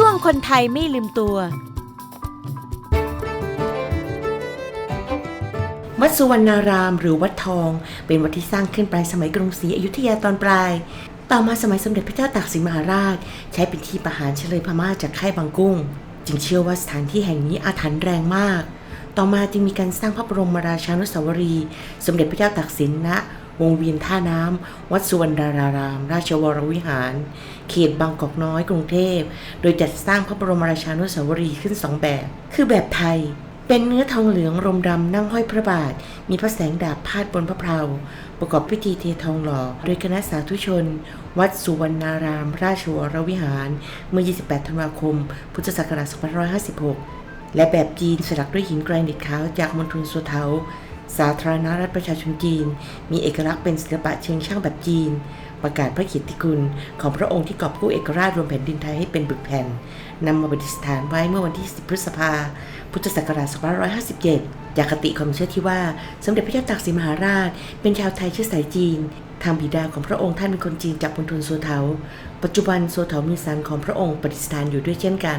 ช่วงคนไทยไม่ลืมตัว วัดสุวรรณารามหรือวัดทอง เป็นวัดที่สร้างขึ้นปลายสมัยกรุงศรีอยุธยาตอนปลาย ต่อมาสมัยสมเด็จพระเจ้าตากสินมหาราช ใช้เป็นที่ประหารเฉลยพม่าจากค่ายบางกุ้ง จึงเชื่อว่าสถานที่แห่งนี้อาถรรพ์แรงมาก ต่อมาจึงมีการสร้างพระบรมราชานุสาวรีย์สมเด็จพระเจ้าตากสินณ วงเวียนท่าน้ำ วัดสุวรรณาราม ราชวรวิหาร เขตบางกอกน้อยกรุงเทพ โดยจัดสร้างพระบรมราชานุสาวรีย์ขึ้นสองแบบ คือแบบไทย เป็นเนื้อทองเหลืองรมดำนั่งห้อยพระบาท มีพระแสงดาบพาดบนพระเพลาประกอบพิธีเททองหล่อ โดยคณะสาธุชน วัดสุวรรณาราม ราชวรวิหาร เมื่อ 28 ธันวาคม พุทธศักราช 2556 และแบบจีนสลักด้วยหินแกรนิตขาวจากมณฑลสุเทา สาธารณรัฐประชาชนจีน มีเอกลักษณ์เป็นศิลปะเชิงช่างแบบจีน ประกาศพระเกียรติคุณของพระองค์ที่กอบกู้เอกราชรวมแผ่นดินไทยให้เป็นบึกแผ่นนำมาประดิษฐานไว้เมื่อวันที่ 10 พฤษภา พุทธศักราช 2557 จากคติความเชื่อที่ว่าสมเด็จพระเจ้าตากสินมหาราช เป็นชาวไทยเชื้อสายจีน ทางบิดาของพระองค์ท่านเป็นคนจีนจากมณฑลโซเทาปัจจุบันโซเทามีสันของพระองค์ประดิษฐานอยู่ด้วยเช่นกัน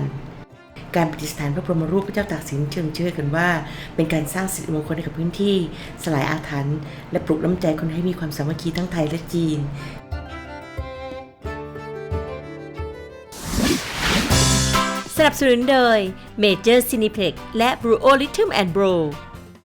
การปฏิสถานพระบรมรูปพระเจ้าตากสินเชิงเชื่อกันว่า เป็นการสร้างสิริมงคลให้กับพื้นที่ สลายอาถรรพ์และปลุกน้ำใจคนให้มีความสามัคคีทั้งไทยและจีนสนับสนุนโดย Major Cineplex และ Bro Rhythm and Bro